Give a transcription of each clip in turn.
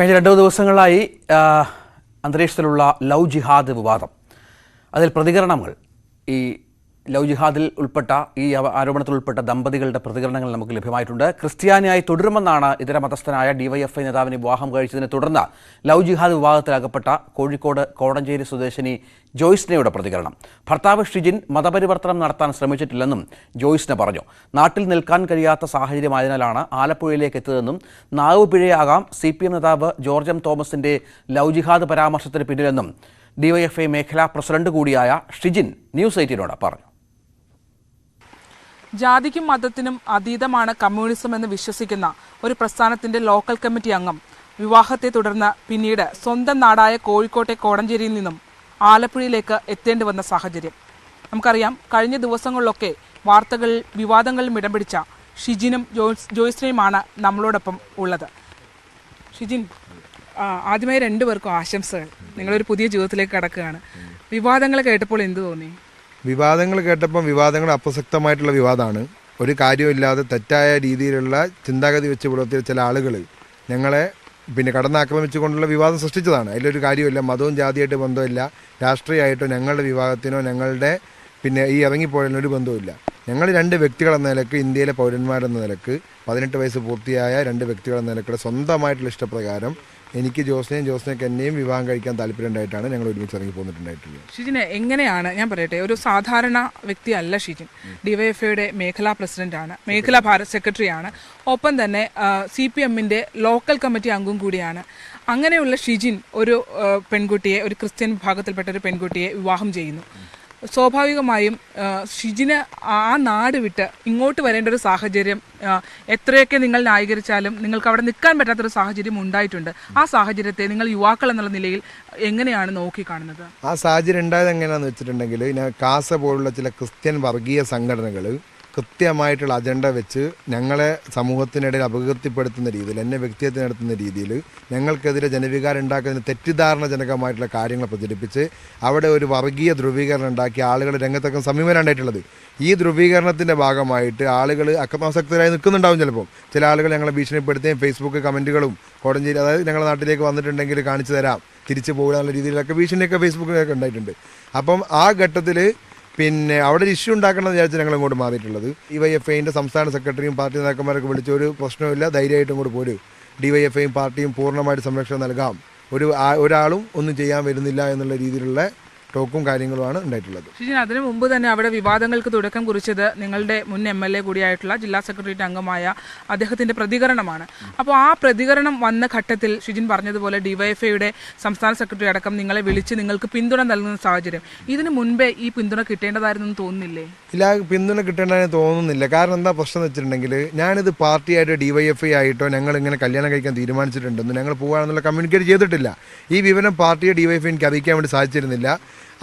കഴിഞ്ഞ രണ്ടു ദിവസങ്ങളായി അന്തരീക്ഷത്തിലുള്ള ലവ് ജിഹാദ് വിവാദം. അതിൽ പ്രതികരണങ്ങൾ ഈ ലവ് ജിഹാദിൽ ഉൾപ്പെട്ട ഈ ആരോപണത്തിൽ ഉൾപ്പെട്ട ദമ്പതികളുടെ പ്രതികരണങ്ങൾ നമുക്ക് ലഭ്യമായിട്ടുണ്ട്. ക്രിസ്ത്യാനിയായി തുടരുമെന്നാണ് ഇതര മതസ്ഥനായ ഡിവൈഎഫ്ഐ നേതാവിനെ വിവാഹം കഴിച്ചതിനെ തുടർന്ന് ലവ് ജിഹാദ് വിവാദത്തിൽ അകപ്പെട്ട കോഴിക്കോട് കോടഞ്ചേരി സ്വദേശിനി ജോയ്സ്നയുടെ പ്രതികരണം. ഭർത്താവ് ഷിജിൻ മതപരിവർത്തനം നടത്താൻ ശ്രമിച്ചിട്ടില്ലെന്നും ജോയ്സ്ന പറഞ്ഞു. നാട്ടിൽ നിൽക്കാൻ കഴിയാത്ത സാഹചര്യമായതിനാലാണ് ആലപ്പുഴയിലേക്ക് എത്തിയതെന്നും നാവ് പിഴയാകാം സി പി എം നേതാവ് ജോർജ് എം തോമസിന്റെ ലവ് ജിഹാദ് പരാമർശത്തിന് പിന്നിലെന്നും ഡിവൈഎഫ്ഐ മേഖലാ പ്രസിഡന്റ് കൂടിയായ ഷിജിൻ ന്യൂസ് എയ്റ്റീനോട് പറഞ്ഞു. ജാതിക്കും മതത്തിനും അതീതമാണ് കമ്മ്യൂണിസം എന്ന് വിശ്വസിക്കുന്ന ഒരു പ്രസ്ഥാനത്തിന്റെ ലോക്കൽ കമ്മിറ്റി അംഗം. വിവാഹത്തെ തുടർന്ന് പിന്നീട് സ്വന്തം നാടായ കോഴിക്കോട്ടെ കോടഞ്ചേരിയിൽ നിന്നും ആലപ്പുഴയിലേക്ക് എത്തേണ്ടി വന്ന സാഹചര്യം. നമുക്കറിയാം കഴിഞ്ഞ ദിവസങ്ങളിലൊക്കെ വാർത്തകളിൽ വിവാദങ്ങളിലും ഇടം പിടിച്ച ഷിജിനും ജോയ്സ് ജോയ്സിനെയുമാണ് നമ്മളോടൊപ്പം ഉള്ളത്. ഷിജിൻ ആദ്യമായി രണ്ടുപേർക്കും ആശംസകൾ. നിങ്ങളൊരു പുതിയ ജീവിതത്തിലേക്ക് കടക്കുകയാണ്. വിവാദങ്ങൾ കേട്ടപ്പോൾ എന്ത് തോന്നി? വിവാദങ്ങൾ കേട്ടപ്പം വിവാദങ്ങൾ അപ്രസക്തമായിട്ടുള്ള വിവാദമാണ്. ഒരു കാര്യമില്ലാതെ തെറ്റായ രീതിയിലുള്ള ചിന്താഗതി വെച്ച് പുലർത്തിയ ചില ആളുകൾ ഞങ്ങളെ പിന്നെ കടന്നാക്രമിച്ചുകൊണ്ടുള്ള വിവാദം സൃഷ്ടിച്ചതാണ്. അതിലൊരു കാര്യമില്ല മതവും ജാതിയായിട്ട് ബന്ധമില്ല രാഷ്ട്രീയമായിട്ടോ ഞങ്ങളുടെ വിവാഹത്തിനോ ഞങ്ങളുടെ പിന്നെ ഈ ഇറങ്ങിപ്പോയതിനോ ഒരു ബന്ധവുമില്ല. ഞങ്ങൾ രണ്ട് വ്യക്തികളെന്ന നിലയ്ക്ക് ഇന്ത്യയിലെ പൗരന്മാരെന്ന നിലയ്ക്ക് പതിനെട്ട് വയസ്സ് പൂർത്തിയായ രണ്ട് വ്യക്തികളെന്ന നിലക്കുള്ള സ്വന്തമായിട്ടുള്ള ഇഷ്ടപ്രകാരം എനിക്ക് ജോസ്നെയും ജോസ്നെയൊക്കെ എന്നെയും വിവാഹം കഴിക്കാൻ താല്പര്യം ഉണ്ടായിട്ടാണ് ഞങ്ങൾ ഒരുമിച്ച് ഇറങ്ങി പോന്നിട്ടുണ്ടായിട്ടുള്ളത്. ഷിജിന് എങ്ങനെയാണ് ഞാൻ പറയട്ടെ ഒരു സാധാരണ വ്യക്തി അല്ല ഷിജിൻ. ഡിവൈഎഫ്ഐയുടെ മേഖലാ പ്രസിഡന്റാണ് മേഖലാ ഭാരത് സെക്രട്ടറിയാണ്. ഒപ്പം തന്നെ സി പി എമ്മിന്റെ ലോക്കൽ കമ്മിറ്റി അംഗം കൂടിയാണ്. അങ്ങനെയുള്ള ഷിജിൻ ഒരു പെൺകുട്ടിയെ ഒരു ക്രിസ്ത്യൻ വിഭാഗത്തിൽപ്പെട്ട ഒരു പെൺകുട്ടിയെ വിവാഹം ചെയ്യുന്നു. സ്വാഭാവികമായും ഷിജിന് ആ നാട് വിട്ട് ഇങ്ങോട്ട് വരേണ്ട ഒരു സാഹചര്യം എത്രയൊക്കെ നിങ്ങൾ ന്യായീകരിച്ചാലും നിങ്ങൾക്ക് അവിടെ നിൽക്കാൻ പറ്റാത്തൊരു സാഹചര്യം ഉണ്ടായിട്ടുണ്ട്. ആ സാഹചര്യത്തെ നിങ്ങൾ യുവാക്കൾ എന്നുള്ള നിലയിൽ എങ്ങനെയാണ് നോക്കിക്കാണുന്നത്? ആ സാഹചര്യം ഉണ്ടായത് എങ്ങനെയാണെന്ന് വെച്ചിട്ടുണ്ടെങ്കിൽ കാസ പോലുള്ള ചില ക്രിസ്ത്യൻ വർഗീയ സംഘടനകൾ കൃത്യമായിട്ടുള്ള അജണ്ട വെച്ച് ഞങ്ങളെ സമൂഹത്തിനിടയിൽ അപകീർത്തിപ്പെടുത്തുന്ന രീതിയിൽ എന്നെ വ്യക്തിയെ നടത്തുന്ന രീതിയിൽ ഞങ്ങൾക്കെതിരെ ജനവികാരം ഉണ്ടാക്കുന്നതിന് തെറ്റിദ്ധാരണജനകമായിട്ടുള്ള കാര്യങ്ങൾ പ്രചരിപ്പിച്ച് അവിടെ ഒരു വർഗീയ ധ്രുവീകരണം ഉണ്ടാക്കി ആളുകൾ രംഗത്തൊക്കെ സമീപനം ഉണ്ടായിട്ടുള്ളത് ഈ ധ്രുവീകരണത്തിന്റെ ഭാഗമായിട്ട് ആളുകൾ അക്രമാസക്തരായി നിൽക്കുന്നുണ്ടാവും ചിലപ്പോൾ. ചില ആളുകൾ ഞങ്ങളെ ഭീഷണിപ്പെടുത്തുകയും ഫേസ്ബുക്ക് കമന്റുകളും കോടഞ്ചേരി അതായത് ഞങ്ങളുടെ നാട്ടിലേക്ക് വന്നിട്ടുണ്ടെങ്കിൽ കാണിച്ചു തരാം തിരിച്ചു പോകാനുള്ള രീതിയിലൊക്കെ ഭീഷണിയൊക്കെ ഫേസ്ബുക്കിലൊക്കെ ഉണ്ടായിട്ടുണ്ട്. അപ്പം ആ ഘട്ടത്തിൽ പിന്നെ അവിടെ ഒരു ഇഷ്യൂ ഉണ്ടാക്കണമെന്ന് വിചാരിച്ച് ഞങ്ങൾ ഇങ്ങോട്ട് മാറിയിട്ടുള്ളത്. ഡി വൈ എഫ് ഐന്റെ സംസ്ഥാന സെക്രട്ടറിയും പാർട്ടി നേതാക്കന്മാരൊക്കെ വിളിച്ച ഒരു പ്രശ്നമില്ല ധൈര്യമായിട്ടും കൂടെ പോരും. ഡി വൈ എഫ് ഐയും പാർട്ടിയും പൂർണമായിട്ട് സംരക്ഷണം നൽകാം. ഒരു ഒരാളും ഒന്നും ചെയ്യാൻ വരുന്നില്ല എന്നുള്ള രീതിയിലുള്ള ടോക്കും കാര്യങ്ങളുമാണ് ഉണ്ടായിട്ടുള്ളത്. ശരി അതിനു മുമ്പ് തന്നെ അവിടെ വിവാദങ്ങൾക്ക് തുടക്കം കുറിച്ചത് നിങ്ങളുടെ മുൻ എം എൽ എ കൂടിയായിട്ടുള്ള ജില്ലാ സെക്രട്ടേറിയറ്റ് അംഗമായ അദ്ദേഹത്തിന്റെ പ്രതികരണമാണ്. അപ്പോൾ ആ പ്രതികരണം വന്ന ഘട്ടത്തിൽ ഷിജിൻ പറഞ്ഞതുപോലെ ഡിവൈഎഫ്ഐയുടെ സംസ്ഥാന സെക്രട്ടറി അടക്കം നിങ്ങളെ വിളിച്ച് നിങ്ങൾക്ക് പിന്തുണ നൽകുന്ന സാഹചര്യം. ഇതിനു മുൻപേ ഈ പിന്തുണ കിട്ടേണ്ടതായിരുന്നു തോന്നുന്നില്ലേ? ഇല്ല പിന്തുണ കിട്ടേണ്ടതെന്ന് തോന്നുന്നില്ല. കാരണം എന്താ പ്രശ്നം എന്ന് വെച്ചിട്ടുണ്ടെങ്കിൽ ഞാനിത് പാർട്ടിയായിട്ടോ ഡിവൈഎഫ്ഐ ആയിട്ടോ ഞങ്ങൾ ഇങ്ങനെ കല്യാണം കഴിക്കാൻ തീരുമാനിച്ചിട്ടുണ്ടെന്ന് ഞങ്ങൾ പോകാണെന്നുള്ള കമ്മ്യൂണിക്കേറ്റ് ചെയ്തിട്ടില്ല. ഈ വിവരം പാർട്ടിയെ ഡിവൈഎഫ്ഐ എനിക്ക് അറിയിക്കാൻ വേണ്ടി സാധിച്ചിരുന്നില്ല.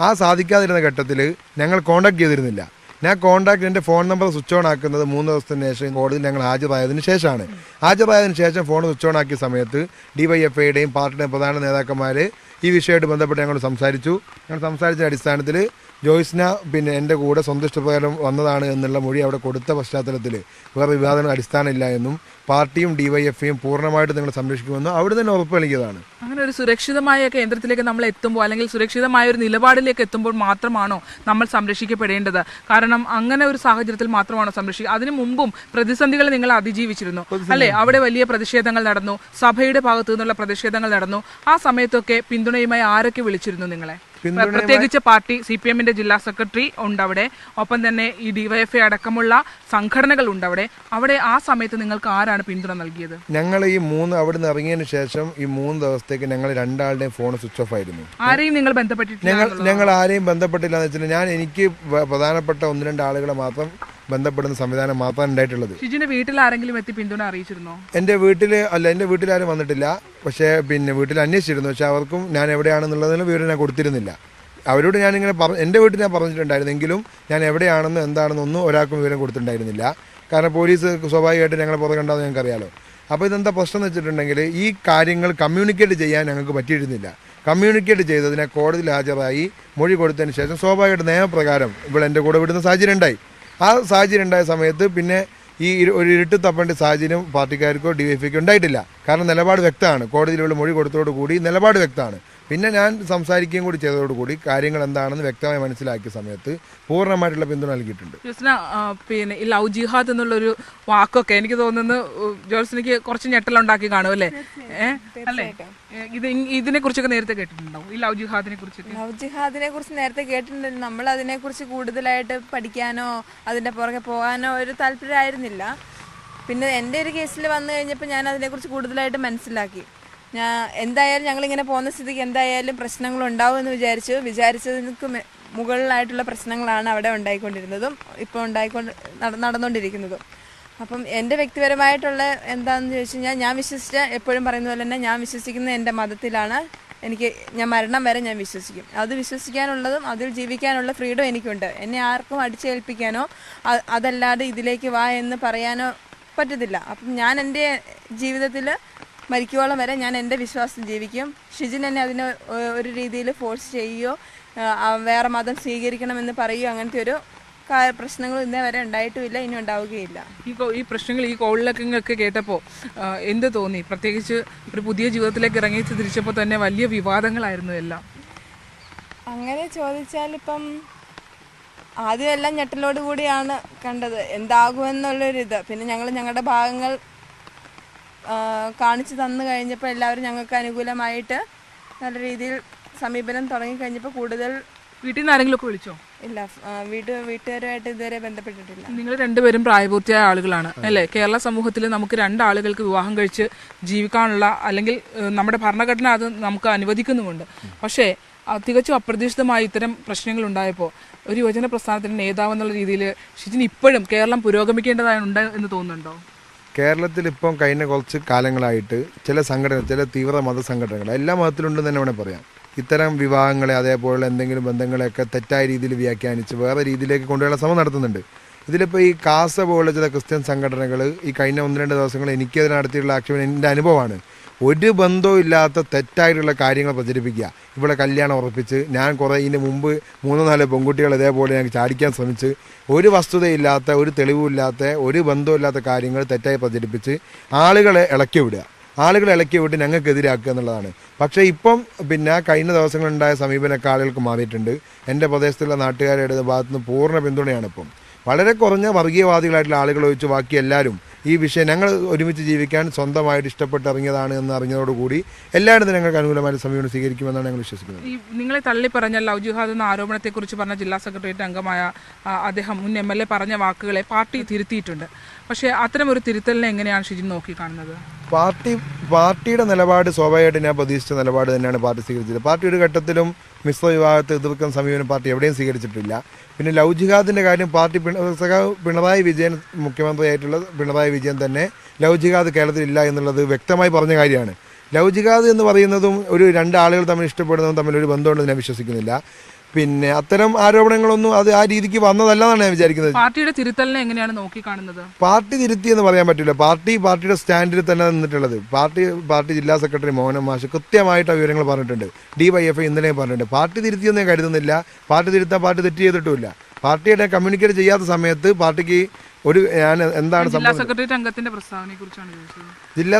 ആ സാധിക്കാതിരുന്ന ഘട്ടത്തിൽ ഞങ്ങൾ കോണ്ടാക്ട് ചെയ്തിരുന്നില്ല. ഞാൻ കോൺടാക്ട് എന്റെ ഫോൺ നമ്പർ സ്വിച്ച് ഓൺ ആക്കുന്നത് മൂന്ന് ദിവസത്തിന് ശേഷം കോടതിയിൽ ഞങ്ങൾ ഹാജരായതിനു ശേഷമാണ്. ഹാജരായതിനു ശേഷം ഫോൺ സ്വിച്ച് ഓൺ ആക്കിയ സമയത്ത് ഡി വൈ എഫ് ഐയുടെയും പാർട്ടിയുടെയും പ്രധാന നേതാക്കന്മാർ ഈ വിഷയമായിട്ട് ബന്ധപ്പെട്ട് ഞങ്ങൾ സംസാരിച്ചു. ഞങ്ങൾ സംസാരിച്ച അടിസ്ഥാനത്തിൽ ജോയ്സ്ന പിന്നെ എന്റെ കൂടെ സ്വന്തം ഇഷ്ടപ്രകാരം വന്നതാണ് എന്നുള്ള മൊഴി അവിടെ കൊടുത്ത പശ്ചാത്തലത്തിൽ വേറെ വിവാദത്തിന് അടിസ്ഥാനമില്ല എന്നും പാർട്ടിയും ഡിവൈഎഫ്ഐയും പൂർണമായിട്ട് നിങ്ങൾ സംരക്ഷിക്കുമെന്നും അവിടെ തന്നെ ഉറപ്പ് നൽകിയതാണ്. അങ്ങനെ ഒരു സുരക്ഷിതമായ കേന്ദ്രത്തിലേക്ക് നമ്മൾ എത്തുമ്പോൾ അല്ലെങ്കിൽ സുരക്ഷിതമായ ഒരു നിലപാടിലേക്ക് എത്തുമ്പോൾ മാത്രമാണോ നമ്മൾ സംരക്ഷിക്കപ്പെടേണ്ടത്? കാരണം അങ്ങനെ ഒരു സാഹചര്യത്തിൽ മാത്രമാണോ സംരക്ഷിക്കുക അതിനു മുമ്പും പ്രതിസന്ധികൾ നിങ്ങൾ അതിജീവിച്ചിരുന്നു. അല്ലെ? അവിടെ വലിയ പ്രതിഷേധങ്ങൾ നടന്നു. സഭയുടെ ഭാഗത്തു നിന്നുള്ള പ്രതിഷേധങ്ങൾ നടന്നു. ആ സമയത്തൊക്കെ പിന്തുണയുമായി ആരൊക്കെ വിളിച്ചിരുന്നു നിങ്ങളെ? പ്രത്യേകിച്ച് പാർട്ടി സി പി എമ്മിന്റെ ജില്ലാ സെക്രട്ടറി ഉണ്ട് അവിടെ ഒപ്പം തന്നെ ഈ ഡിവൈഎഫ്ഐ അടക്കമുള്ള സംഘടനകൾ ഉണ്ട് അവിടെ അവിടെ ആ സമയത്ത് നിങ്ങൾക്ക് ആരാണ് പിന്തുണ നൽകിയത്? ഞങ്ങൾ ഈ മൂന്ന് അവിടെ നിന്ന് ഇറങ്ങിയതിനു ശേഷം ഈ മൂന്ന് ദിവസത്തേക്ക് ഞങ്ങൾ രണ്ടാളുടെയും ഫോൺ സ്വിച്ച് ഓഫ് ആയിരുന്നു. ആരെയും നിങ്ങൾ ബന്ധപ്പെട്ടിട്ടില്ല ഞങ്ങൾ ആരെയും ബന്ധപ്പെട്ടില്ല എന്ന് വെച്ചാൽ ഞാൻ എനിക്ക് പ്രധാനപ്പെട്ട ഒന്ന് രണ്ട് ആളുകളെ മാത്രം ബന്ധപ്പെടുന്ന സംവിധാനം മാത്രമാണ് ഉണ്ടായിട്ടുള്ളത്. ഷിജിന്റെ വീട്ടിൽ ആരെങ്കിലും എത്തി പിന്തുണ അറിയിച്ചിരുന്നോ? എന്റെ വീട്ടിൽ അല്ല എന്റെ വീട്ടിലാരും വന്നിട്ടില്ല. പക്ഷേ പിന്നെ വീട്ടിൽ അന്വേഷിച്ചിരുന്നു. പക്ഷെ അവർക്കും ഞാൻ എവിടെയാണെന്നുള്ളതിന് വിവരം ഞാൻ കൊടുത്തിരുന്നില്ല. അവരോട് ഞാനിങ്ങനെ പറഞ്ഞു എന്റെ വീട്ടിൽ ഞാൻ പറഞ്ഞിട്ടുണ്ടായിരുന്നെങ്കിലും ഞാൻ എവിടെയാണെന്ന് എന്താണെന്നൊന്നും ഒരാൾക്കും വിവരം കൊടുത്തിട്ടുണ്ടായിരുന്നില്ല. കാരണം പോലീസ് സ്വാഭാവികമായിട്ട് ഞങ്ങളെ പുറകെ ഉണ്ടാകുന്ന ഞങ്ങൾക്കറിയാലോ. അപ്പോൾ ഇതെന്താ പ്രശ്നം എന്ന് വെച്ചിട്ടുണ്ടെങ്കിൽ ഈ കാര്യങ്ങൾ കമ്മ്യൂണിക്കേറ്റ് ചെയ്യാൻ ഞങ്ങൾക്ക് പറ്റിയിരുന്നില്ല. കമ്മ്യൂണിക്കേറ്റ് ചെയ്തതിനെ കോടതിയിൽ ഹാജരായി മൊഴി കൊടുത്തതിന് ശേഷം സ്വാഭാവികമായിട്ട് നിയമപ്രകാരം ഇവിടെ എന്റെ കൂടെ വിടുന്ന സാഹചര്യം ഉണ്ടായി. ആ സാഹചര്യം ഉണ്ടായ സമയത്ത് പിന്നെ ഈ ഒരു ഇരുട്ട് തപ്പേണ്ട സാഹചര്യം പാർട്ടിക്കാർക്കോ ഡി എഫ്ഐക്കോ ഉണ്ടായിട്ടില്ല. കാരണം നിലപാട് വ്യക്തമാണ്. കോടതിയിലുള്ള മൊഴി കൊടുത്തതോടുകൂടി നിലപാട് വ്യക്തമാണ്. പിന്നെ ഞാൻ സംസാരിക്കുകയും കൂടി ചെയ്തതോടുകൂടി കാര്യങ്ങൾ എന്താണെന്ന് വ്യക്തമായി മനസ്സിലാക്കിയ സമയത്ത് പൂർണമായിട്ടുള്ള പിന്തുണ നൽകിയിട്ടുണ്ട്. ജോസ്ന പിന്നെ ഈ ലവ് ജിഹാദ് എന്നുള്ളൊരു വാക്കൊക്കെ എനിക്ക് തോന്നുന്നു ജോത്സ്നയ്ക്ക് കുറച്ച് ഞെട്ടലുണ്ടാക്കി കാണും അല്ലേ? അല്ലേ? ഇത് ഇതിനെ കുറിച്ചൊക്കെ നേരത്തെ കേട്ടിട്ടുണ്ടാവും ഈ ലവ് ജിഹാദിനെ കുറിച്ച് ലവ് ജിഹാദിനെ കുറിച്ച് നേരത്തെ കേട്ടിട്ടുണ്ട്. നമ്മൾ അതിനെ കുറിച്ച് കൂടുതലായിട്ട് പഠിക്കാനോ അതിന്റെ പുറകെ പോകാനോ ഒരു താല്പര്യമായിരുന്നില്ല. പിന്നെ എന്റെ ഒരു കേസിൽ വന്നു കഴിഞ്ഞപ്പോൾ ഞാൻ അതിനെക്കുറിച്ച് കൂടുതലായിട്ട് മനസ്സിലാക്കി. ഞാൻ എന്തായാലും ഞങ്ങളിങ്ങനെ പോകുന്ന സ്ഥിതിക്ക് എന്തായാലും പ്രശ്നങ്ങൾ ഉണ്ടാവും എന്ന് വിചാരിച്ചു. വിചാരിച്ചതിനക്ക് മെ- മുകളിലായിട്ടുള്ള പ്രശ്നങ്ങളാണ് അവിടെ ഉണ്ടായിക്കൊണ്ടിരുന്നതും ഇപ്പോൾ ഉണ്ടായിക്കൊണ്ട് നട- നടന്നുകൊണ്ടിരിക്കുന്നതും. അപ്പം എന്റെ വ്യക്തിപരമായിട്ടുള്ള എന്താണെന്ന് ചോദിച്ചു കഴിഞ്ഞാൽ ഞാൻ വിശ്വസിച്ച എപ്പോഴും പറയുന്ന പോലെ തന്നെ ഞാൻ വിശ്വസിക്കുന്ന എന്റെ മതത്തിലാണ്. എനിക്ക് ഞാൻ മരണം വരെ ഞാൻ വിശ്വസിക്കും. അത് വിശ്വസിക്കാനുള്ളതും അതിൽ ജീവിക്കാനുള്ള ഫ്രീഡം എനിക്കുണ്ട്. എന്നെ ആർക്കും അടിച്ചേൽപ്പിക്കാനോ അതല്ലാതെ ഇതിലേക്ക് വാ എന്ന് പറയാനോ പറ്റത്തില്ല. അപ്പം ഞാൻ എന്റെ ജീവിതത്തിൽ മരിക്കുവോളം വരെ ഞാൻ എന്റെ വിശ്വാസം ജീവിക്കും. ഷിജിൻ എന്നെ അതിന് ഒരു രീതിയിൽ ഫോഴ്സ് ചെയ്യുകയോ വേറെ മതം സ്വീകരിക്കണമെന്ന് പറയുകയോ അങ്ങനത്തെ ഒരു പ്രശ്നങ്ങൾ ഇന്നേ വരെ ഉണ്ടായിട്ടുമില്ല ഇനി ഉണ്ടാവുകയില്ല. ഈ ഈ പ്രശ്നങ്ങൾ ഈ കോളിലൊക്കെ കേട്ടപ്പോൾ എന്ത് തോന്നി? പ്രത്യേകിച്ച് ഒരു പുതിയ ജീവിതത്തിലേക്ക് ഇറങ്ങി തിരിച്ചപ്പോൾ തന്നെ വലിയ വിവാദങ്ങളായിരുന്നു എല്ലാം. അങ്ങനെ ചോദിച്ചാൽ ഇപ്പം ആദ്യം എല്ലാം ഞെട്ടലോട് കൂടിയാണ് കണ്ടത്. എന്താകുമെന്നുള്ളൊരിത്. പിന്നെ ഞങ്ങൾ ഞങ്ങളുടെ ഭാഗങ്ങൾ കാണിച്ചു തന്നു കഴിഞ്ഞപ്പോൾ എല്ലാവരും ഞങ്ങൾക്ക് അനുകൂലമായിട്ട് നല്ല രീതിയിൽ സമീപനം തുടങ്ങിക്കഴിഞ്ഞപ്പോൾ കൂടുതൽ വീട്ടിൽ നിന്ന് ആരെങ്കിലും ഒക്കെ വിളിച്ചോ? ഇല്ല വീട് വീട്ട് വീട്ടുകാരുമായിട്ട് ഇതുവരെ ബന്ധപ്പെട്ടിട്ടില്ല. നിങ്ങൾ രണ്ടുപേരും പ്രായപൂർത്തിയായ ആളുകളാണ് അല്ലേ? കേരള സമൂഹത്തിൽ നമുക്ക് രണ്ടാളുകൾക്ക് വിവാഹം കഴിച്ച് ജീവിക്കാനുള്ള അല്ലെങ്കിൽ നമ്മുടെ ഭരണഘടന അത് നമുക്ക് അനുവദിക്കുന്നുമുണ്ട്. പക്ഷേ തികച്ചും അപ്രതീക്ഷിതമായ ഇത്തരം പ്രശ്നങ്ങൾ ഉണ്ടായപ്പോൾ ഒരു യുവജന പ്രസ്ഥാനത്തിന്റെ നേതാവ് എന്നുള്ള രീതിയിൽ ഷിജിൻ ഇപ്പോഴും കേരളം പുരോഗമിക്കേണ്ടതായുണ്ട് എന്ന് തോന്നുന്നുണ്ടോ? കേരളത്തിൽ ഇപ്പം കഴിഞ്ഞ കുറച്ച് കാലങ്ങളായിട്ട് ചില സംഘടന ചില തീവ്ര മത സംഘടനകൾ എല്ലാ മതത്തിലുണ്ടെന്ന് തന്നെ വേണമെങ്കിൽ പറയാം. ഇത്തരം വിവാഹങ്ങളെ അതേപോലുള്ള എന്തെങ്കിലും ബന്ധങ്ങളെയൊക്കെ തെറ്റായ രീതിയിൽ വ്യാഖ്യാനിച്ച് വേറെ രീതിയിലേക്ക് കൊണ്ടുവരാൻ ശ്രമം നടത്തുന്നുണ്ട്. ഇതിലിപ്പോൾ ഈ കാസ പോലുള്ള ചില ക്രിസ്ത്യൻ സംഘടനകൾ ഈ കഴിഞ്ഞ ഒന്ന് രണ്ട് ദിവസങ്ങൾ എനിക്കതിന് നടത്തിയിട്ടുള്ള ആക്ഷേപം എന്റെ അനുഭവമാണ്. ഒരു ബന്ധവും ഇല്ലാത്ത തെറ്റായിട്ടുള്ള കാര്യങ്ങൾ പ്രചരിപ്പിക്കുക. ഇവിടെ കല്യാണം ഉറപ്പിച്ച് ഞാൻ കുറേ ഇതിന് മുമ്പ് മൂന്നോ നാല് പെൺകുട്ടികൾ ഇതേപോലെ ഞങ്ങൾക്ക് ചാടിക്കാൻ ശ്രമിച്ച് ഒരു വസ്തുതയില്ലാത്ത ഒരു തെളിവുമില്ലാത്ത ഒരു ബന്ധമില്ലാത്ത കാര്യങ്ങൾ തെറ്റായി പ്രചരിപ്പിച്ച് ആളുകളെ ഇളക്കി വിടുക. ആളുകളെ ഇളക്കി വിട്ട് ഞങ്ങൾക്കെതിരാക്കുക എന്നുള്ളതാണ്. പക്ഷേ ഇപ്പം പിന്നെ കഴിഞ്ഞ ദിവസങ്ങളുണ്ടായ സമീപനമൊക്കെ ആളുകൾക്ക് മാറിയിട്ടുണ്ട്. എന്റെ പ്രദേശത്തുള്ള നാട്ടുകാരുടെ ഭാഗത്തുനിന്ന് പൂർണ പിന്തുണയാണ് ഇപ്പം. വളരെ കുറഞ്ഞ വർഗീയവാദികളായിട്ടുള്ള ആളുകൾ ഒഴിച്ച് ബാക്കി എല്ലാവരും ഈ വിഷയം ഞങ്ങൾ ഒരുമിച്ച് ജീവിക്കാൻ സ്വന്തമായിട്ട് ഇഷ്ടപ്പെട്ട് ഇറങ്ങിയതാണ് എന്ന് അറിഞ്ഞതോടുകൂടി എല്ലായിടത്തും ഞങ്ങൾക്ക് അനുകൂലമായ സമീപനം സ്വീകരിക്കുമെന്നാണ് ഞങ്ങൾ വിശ്വസിക്കുന്നത്. ഈ നിങ്ങളെ തള്ളി പറഞ്ഞ ലവ് ജിഹാദ് എന്ന ആരോപണത്തെക്കുറിച്ച് പറഞ്ഞ ജില്ലാ സെക്രട്ടേറിയറ്റ് അംഗമായ അദ്ദേഹം മുൻ എം എൽ എ പറഞ്ഞ വാക്കുകളെ പാർട്ടി തിരുത്തിയിട്ടുണ്ട്. പക്ഷേ അത്തരം ഒരു തിരുത്തലിനെ എങ്ങനെയാണ് ഷിജിൻ നോക്കിക്കാണുന്നത്? പാർട്ടി പാർട്ടിയുടെ നിലപാട് സ്വാഭാവികമായിട്ട് ഞാൻ പ്രതീക്ഷിച്ച നിലപാട് തന്നെയാണ് പാർട്ടി സ്വീകരിച്ചത്. പാർട്ടി ഒരു ഘട്ടത്തിലും മിശ്ര വിഭാഗത്തെ എതിർക്കുന്ന സമീപനം പാർട്ടി എവിടെയും സ്വീകരിച്ചിട്ടില്ല. പിന്നെ ലവ് ജിഹാദിന്റെ കാര്യം പാർട്ടി സഖാവ് പിണറായി വിജയൻ മുഖ്യമന്ത്രിയായിട്ടുള്ള പിണറായി വിജയൻ തന്നെ ലവ് ജിഹാദ് കേരളത്തിലില്ല എന്നുള്ളത് വ്യക്തമായി പറഞ്ഞ കാര്യമാണ്. ലവ് ജിഹാദ് എന്ന് പറയുന്നതും ഒരു രണ്ടാളുകൾ തമ്മിൽ ഇഷ്ടപ്പെടുന്നതും തമ്മിൽ ഒരു ബന്ധമുണ്ടെന്ന് ഞാൻ വിശ്വസിക്കുന്നില്ല. പിന്നെ അത്തരം ആരോപണങ്ങളൊന്നും അത് ആ രീതിക്ക് വന്നതല്ല എന്നാണ് ഞാൻ വിചാരിക്കുന്നത്. പാർട്ടിയുടെ തിരുത്തലിനെ എങ്ങനെയാണ് നോക്കി കാണുന്നത് പാർട്ടി തിരുത്തി എന്ന് പറയാൻ പറ്റില്ല. പാർട്ടി പാർട്ടിയുടെ സ്റ്റാൻഡിൽ തന്നെ നിന്നിട്ടുള്ളത്. പാർട്ടി പാർട്ടി ജില്ലാ സെക്രട്ടറി മോഹൻ മാഷ് കൃത്യമായിട്ട് ആ വിവരങ്ങൾ പറഞ്ഞിട്ടുണ്ട്. ഡി വൈ എഫ് ഇന്നലെയും പറഞ്ഞിട്ടുണ്ട്. പാർട്ടി തിരുത്തിയെന്ന് ഞാൻ കരുതുന്നില്ല. പാർട്ടി തിരുത്താൻ പാർട്ടി തെറ്റ് ചെയ്തിട്ടുമില്ല. പാർട്ടിയുടെ കമ്മ്യൂണിക്കേറ്റ് ചെയ്യാത്ത സമയത്ത് പാർട്ടിക്ക് ഒരു ഞാൻ എന്താണ് ജില്ലാ സെക്രട്ടേറിയറ്റ് അംഗത്തിന്റെ പ്രസ്താവനയെ കുറിച്ചാണ് ചോദിച്ചത്. ജില്ലാ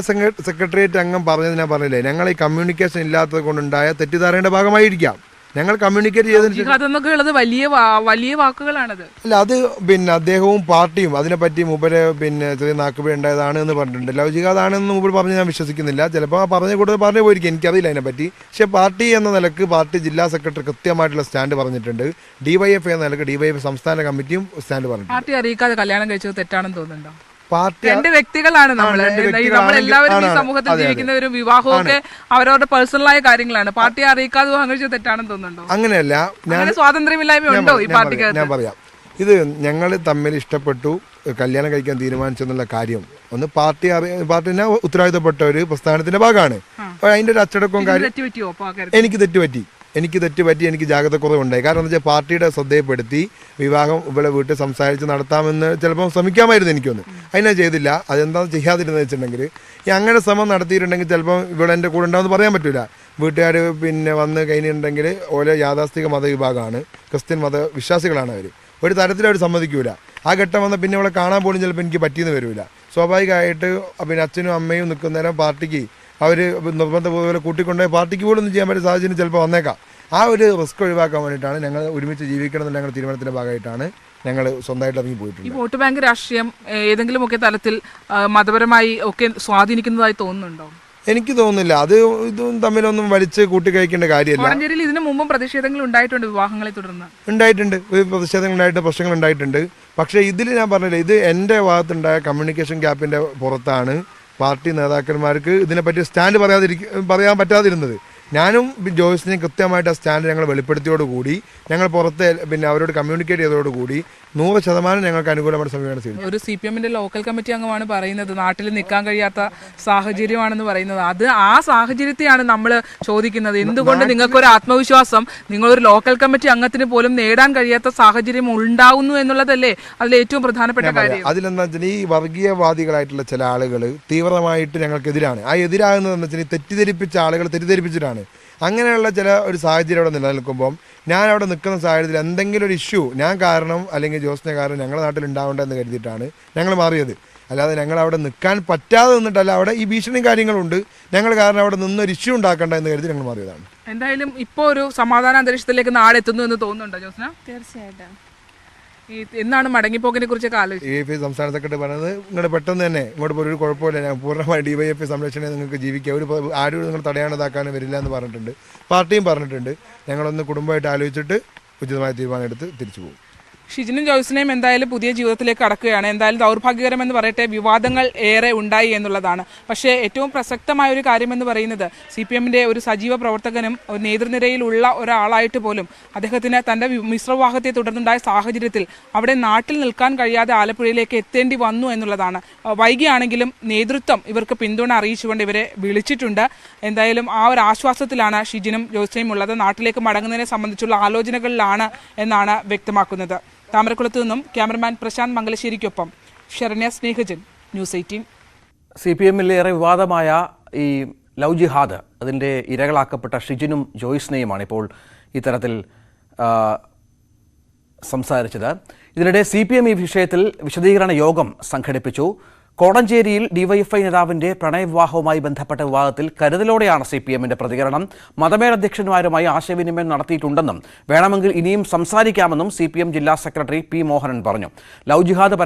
സെക്രട്ടേറിയറ്റ് അംഗം പറഞ്ഞത് ഞാൻ പറഞ്ഞില്ലേ? ഞങ്ങൾ ഈ കമ്മ്യൂണിക്കേഷൻ ഇല്ലാത്തത് കൊണ്ടുണ്ടായ തെറ്റിദ്ധാരണയുടെ ഭാഗമായിരിക്കാം. ഞങ്ങൾ കമ്മ്യൂണിക്കേറ്റ് ചെയ്തത് വലിയ വലിയ വാക്കുകളാണത്. അല്ല അത് പിന്നെ അദ്ദേഹവും പാർട്ടിയും അതിനെപ്പറ്റി മൂപ്പര് പിന്നെ ചെറിയ നാക്കുപേ ഉണ്ടായതാണ് എന്ന് പറഞ്ഞിട്ടുണ്ട്. ലവ് ജിഹാദാണെന്ന് മൂപ്പർ പറഞ്ഞ് ഞാൻ വിശ്വസിക്കുന്നില്ല. ചിലപ്പോൾ ആ പറഞ്ഞ കൂടുതൽ പറഞ്ഞു പോയിരിക്കും. എനിക്കറിയില്ല അതിനെപ്പറ്റി പക്ഷേ പാർട്ടി എന്ന നിലയ്ക്ക് പാർട്ടി ജില്ലാ സെക്രട്ടറി കൃത്യമായിട്ടുള്ള സ്റ്റാൻഡ് പറഞ്ഞിട്ടുണ്ട്. ഡിവൈഎഫ് എന്ന നിലയ്ക്ക് ഡിവൈഎഫ് സംസ്ഥാന കമ്മിറ്റിയും സ്റ്റാൻഡ് പറഞ്ഞിട്ടുണ്ട്. പാർട്ടി അറിയിക്കാതെ കല്യാണം കഴിച്ചത് തെറ്റാണെന്ന് തോന്നുന്നുണ്ടോ? പാർട്ടി രണ്ട് വ്യക്തികളാണ് നമ്മൾ നമ്മളെല്ലാവരും ഈ സമൂഹത്തിൽ. ജീവിക്കുന്നവരും വിവാഹവും ഒക്കെ അവരവരുടെ പേഴ്സണലായ കാര്യങ്ങളാണ്. പാർട്ടി അറിയിക്കാതെ വിവാഹം തെറ്റാണെന്ന് തോന്നുന്നുണ്ടോ? അങ്ങനെയല്ല ഞാൻ അങ്ങനെ സ്വാതന്ത്ര്യമില്ലായ്മ ഉണ്ടോ ഈ പാർട്ടിക്ക് ഞാൻ പറയാം ഇത് ഞങ്ങൾ തമ്മിൽ ഇഷ്ടപ്പെട്ടു കല്യാണം കഴിക്കാൻ തീരുമാനിച്ചെന്നുള്ള കാര്യം. ഒന്ന് പാർട്ടി പാർട്ടിനെ ഉത്തരവാദിത്തപ്പെട്ട ഒരു പ്രസ്ഥാനത്തിന്റെ ഭാഗമാണ്. അതിന്റെ ഒരു അച്ചടക്കവും കാര്യം? എനിക്ക് തെറ്റുപറ്റി. എനിക്ക് തെറ്റുപറ്റി എനിക്ക് ജാഗ്രതക്കുറവുണ്ടായി. കാരണം എന്താ വെച്ചാൽ പാർട്ടിയുടെ ശ്രദ്ധയെപ്പെടുത്തി വിവാഹം ഇവിടെ വീട്ടിൽ സംസാരിച്ച് നടത്താമെന്ന് ചിലപ്പോൾ ശ്രമിക്കാമായിരുന്നു എനിക്കൊന്ന്. അതിനാ ചെയ്തില്ല. അതെന്താ ചെയ്യാതിരുന്നത് വെച്ചിട്ടുണ്ടെങ്കിൽ ഈ അങ്ങനെ ശ്രമം നടത്തിയിട്ടുണ്ടെങ്കിൽ ചിലപ്പോൾ ഇവിടെ എന്റെ കൂടെ ഉണ്ടാവുമെന്ന് പറയാൻ പറ്റില്ല വീട്ടുകാർ പിന്നെ വന്ന് കഴിഞ്ഞിട്ടുണ്ടെങ്കിൽ ഓരോ യാഥാസ്ഥിക മതവിഭാഗമാണ് ക്രിസ്ത്യൻ മതവിശ്വാസികളാണ് അവർ ഒരു തരത്തിലവർ സമ്മതിക്കൂല. ആ ഘട്ടം വന്നാൽ പിന്നെ ഇവിടെ കാണാൻ പോലും ചിലപ്പോൾ എനിക്ക് പറ്റിയെന്ന് വരില്ല സ്വാഭാവികമായിട്ട് പിന്നെ അച്ഛനും അമ്മയും നിൽക്കുന്നേരം പാർട്ടിക്ക് അവർ നിർബന്ധപൂർവം കൂട്ടിക്കൊണ്ടുപോയി പാർട്ടിക്ക് പോലും ഒന്നും ചെയ്യാൻ പറ്റിയ സാഹചര്യം ചിലപ്പോൾ വന്നേക്കാം. ആ ഒരു റിസ്ക് ഒഴിവാക്കാൻ വേണ്ടിയിട്ടാണ് ഞങ്ങൾ ഒരുമിച്ച് ജീവിക്കണം എന്നുള്ള ഞങ്ങളുടെ തീരുമാനത്തിന്റെ ഭാഗമായിട്ടാണ് ഞങ്ങൾ സ്വന്തമായിട്ട് ഇറങ്ങി ഈ വോട്ട് ബാങ്ക് രാഷ്ട്രീയം ഏതെങ്കിലുമൊക്കെ തലത്തിൽ മതപരമായി ഒക്കെ സ്വാധീനിക്കുന്നതായി തോന്നുന്നുണ്ടോ? എനിക്ക് തോന്നുന്നില്ല. അത് ഇതും തമ്മിലൊന്നും വലിച്ച് കൂട്ടി കഴിക്കേണ്ട കാര്യമല്ല ഇതിനു മുമ്പും പ്രതിഷേധങ്ങൾ ഉണ്ടായിട്ടുണ്ട് വിവാഹങ്ങളെ തുടർന്ന്. ഉണ്ടായിട്ടുണ്ട്. പ്രതിഷേധങ്ങൾ ഉണ്ടായിട്ട് പ്രശ്നങ്ങൾ ഉണ്ടായിട്ടുണ്ട് പക്ഷേ ഇതിൽ ഞാൻ പറഞ്ഞില്ല ഇത് എന്റെ ഭാഗത്തുണ്ടായ കമ്മ്യൂണിക്കേഷൻ ഗ്യാപ്പിന്റെ പുറത്താണ്. പാർട്ടി നേതാക്കന്മാർക്ക് ഇതിനെപ്പറ്റി സ്റ്റാൻഡ് പറയാതിരിക്കാൻ പറയാൻ പറ്റാതിരുന്നത്. ഞാനും ജോയ്സിനെയും കൃത്യമായിട്ട് ആ സ്റ്റാൻഡ് ഞങ്ങൾ വെളിപ്പെടുത്തിയോടുകൂടി ഞങ്ങൾ പുറത്ത് പിന്നെ അവരോട് കമ്മ്യൂണിക്കേറ്റ് ചെയ്തതോടുകൂടി നൂറ് ശതമാനം ഞങ്ങൾക്ക് അനുകൂലമായ സമീപനം ചെയ്തു. ഒരു സി പി എമ്മിന്റെ ലോക്കൽ കമ്മിറ്റി അംഗമാണ് പറയുന്നത്. നാട്ടിൽ നിൽക്കാൻ കഴിയാത്ത സാഹചര്യമാണെന്ന് പറയുന്നത്. അത് ആ സാഹചര്യത്തെയാണ് നമ്മൾ ചോദിക്കുന്നത്. എന്തുകൊണ്ട് നിങ്ങൾക്കൊരു ആത്മവിശ്വാസം നിങ്ങളൊരു ലോക്കൽ കമ്മിറ്റി അംഗത്തിന് പോലും നേടാൻ കഴിയാത്ത സാഹചര്യം ഉണ്ടാവുന്നു എന്നുള്ളതല്ലേ അതിൽ ഏറ്റവും പ്രധാനപ്പെട്ട കാര്യം? അതിലെന്താ വെച്ചാൽ ഈ വർഗീയവാദികളായിട്ടുള്ള ചില ആളുകൾ തീവ്രമായിട്ട് ഞങ്ങൾക്കെതിരാണ്. ആ എതിരാകുന്നത് എന്ന് വെച്ചാൽ തെറ്റിദ്ധരിപ്പിച്ച ആളുകൾ തെറ്റിദ്ധരിപ്പിച്ചിട്ടാണ്. അങ്ങനെയുള്ള ചില ഒരു സാഹചര്യം അവിടെ നിലനിൽക്കുമ്പം ഞാൻ അവിടെ നിൽക്കുന്ന സാഹചര്യത്തിൽ എന്തെങ്കിലും ഒരു ഇഷ്യൂ ഞാൻ കാരണം അല്ലെങ്കിൽ ജോസിനെ കാരണം ഞങ്ങളുടെ നാട്ടിൽ ഉണ്ടാവേണ്ടതെന്ന് കരുതിയിട്ടാണ് ഞങ്ങൾ മാറിയത്. അല്ലാതെ ഞങ്ങൾ അവിടെ നിൽക്കാൻ പറ്റാതെ നിന്നിട്ടല്ല അവിടെ ഈ ഭീഷണിയും കാര്യങ്ങളുണ്ട് ഞങ്ങൾ കാരണം അവിടെ നിന്ന് ഒരു ഇഷ്യൂ ഉണ്ടാക്കണ്ട എന്ന് കരുതി ഞങ്ങൾ മാറിയതാണ്. എന്തായാലും ഇപ്പോൾ ഒരു സമാധാന അന്തരീക്ഷത്തിലേക്ക് നാളെ എത്തുന്നു എന്ന് തോന്നുന്നുണ്ടോ ജോസ്ന? തീർച്ചയായിട്ടും. എന്നാണ് മടങ്ങിപ്പോക്കിനെ കുറിച്ചൊക്കെ ആലോചിച്ചത് ഡി എഫ് ഐ സംസ്ഥാന സെക്രട്ടറി പറഞ്ഞത് നിങ്ങളുടെ പെട്ടെന്ന് തന്നെ ഇങ്ങോട്ട് പോയി ഒരു കുഴപ്പമില്ല. ഞാൻ പൂർണമായി ഡി വൈ എഫ് ഐ സംരക്ഷണം നിങ്ങൾക്ക് ജീവിക്കുക ഒരു ആരും നിങ്ങൾ തടയാനതാക്കാനും വരില്ല എന്ന് പറഞ്ഞിട്ടുണ്ട്. പാർട്ടിയും പറഞ്ഞിട്ടുണ്ട്. ഞങ്ങളൊന്ന് കുടുംബമായിട്ട് ആലോചിച്ചിട്ട് ഉചിതമായ തീരുമാനം എടുത്ത് തിരിച്ചു പോകും. ഷിജിനും ജോയ്സിനെയും എന്തായാലും പുതിയ ജീവിതത്തിലേക്ക് കടക്കുകയാണ്. എന്തായാലും ദൗർഭാഗ്യകരമെന്ന് പറയട്ടെ വിവാദങ്ങൾ ഏറെ ഉണ്ടായി എന്നുള്ളതാണ്. പക്ഷേ ഏറ്റവും പ്രസക്തമായ ഒരു കാര്യമെന്ന് പറയുന്നത് സി പി എമ്മിന്റെ ഒരു സജീവ പ്രവർത്തകനും ഒരു നേതൃനിരയിലുള്ള ഒരാളായിട്ട് പോലും അദ്ദേഹത്തിന് തന്റെ മിശ്രവാഹത്തെ തുടർന്നുണ്ടായ സാഹചര്യത്തിൽ അവിടെ നാട്ടിൽ നിൽക്കാൻ കഴിയാതെ ആലപ്പുഴയിലേക്ക് എത്തേണ്ടി വന്നു എന്നുള്ളതാണ്. വൈകിയാണെങ്കിലും നേതൃത്വം ഇവർക്ക് പിന്തുണ അറിയിച്ചുകൊണ്ട് ഇവരെ വിളിച്ചിട്ടുണ്ട്. എന്തായാലും ആ ഒരു ആശ്വാസത്തിലാണ് ഷിജിനും ജോസിനെയും ഉള്ളത്. നാട്ടിലേക്ക് മടങ്ങുന്നതിനെ സംബന്ധിച്ചുള്ള ആലോചനകളിലാണ് എന്നാണ് വ്യക്തമാക്കുന്നത്. താമരക്കുളത്ത് നിന്നും cameraman Prashant മംഗലശ്ശേരിക്കൊപ്പം Saranya Snehajan news eighteen. C P എമ്മിൽ ഏറെ വിവാദമായ ഈ ലവ് ജിഹാദ് അതിന്റെ ഇരകളാക്കപ്പെട്ട ഷിജിനും ജോയ്സിനെയുമാണ് ഇപ്പോൾ ഇത്തരത്തിൽ സംസാരിച്ചത്. ഇതിനിടെ സി പി എം ഈ വിഷയത്തിൽ വിശദീകരണ യോഗം സംഘടിപ്പിച്ചു. കോടഞ്ചേരിയിൽ ഡിവൈഎഫ്ഐ നേതാവിന്റെ പ്രണയവിവാഹവുമായി ബന്ധപ്പെട്ട വിവാദത്തിൽ കരുതലോടെയാണ് സി പി എമ്മിന്റെ പ്രതികരണം. മതമേലധ്യക്ഷന്മാരുമായി ആശയവിനിമയം നടത്തിയിട്ടുണ്ടെന്നും വേണമെങ്കിൽ ഇനിയും സംസാരിക്കാമെന്നും സി ജില്ലാ സെക്രട്ടറി പി മോഹനൻ പറഞ്ഞു. ലവ്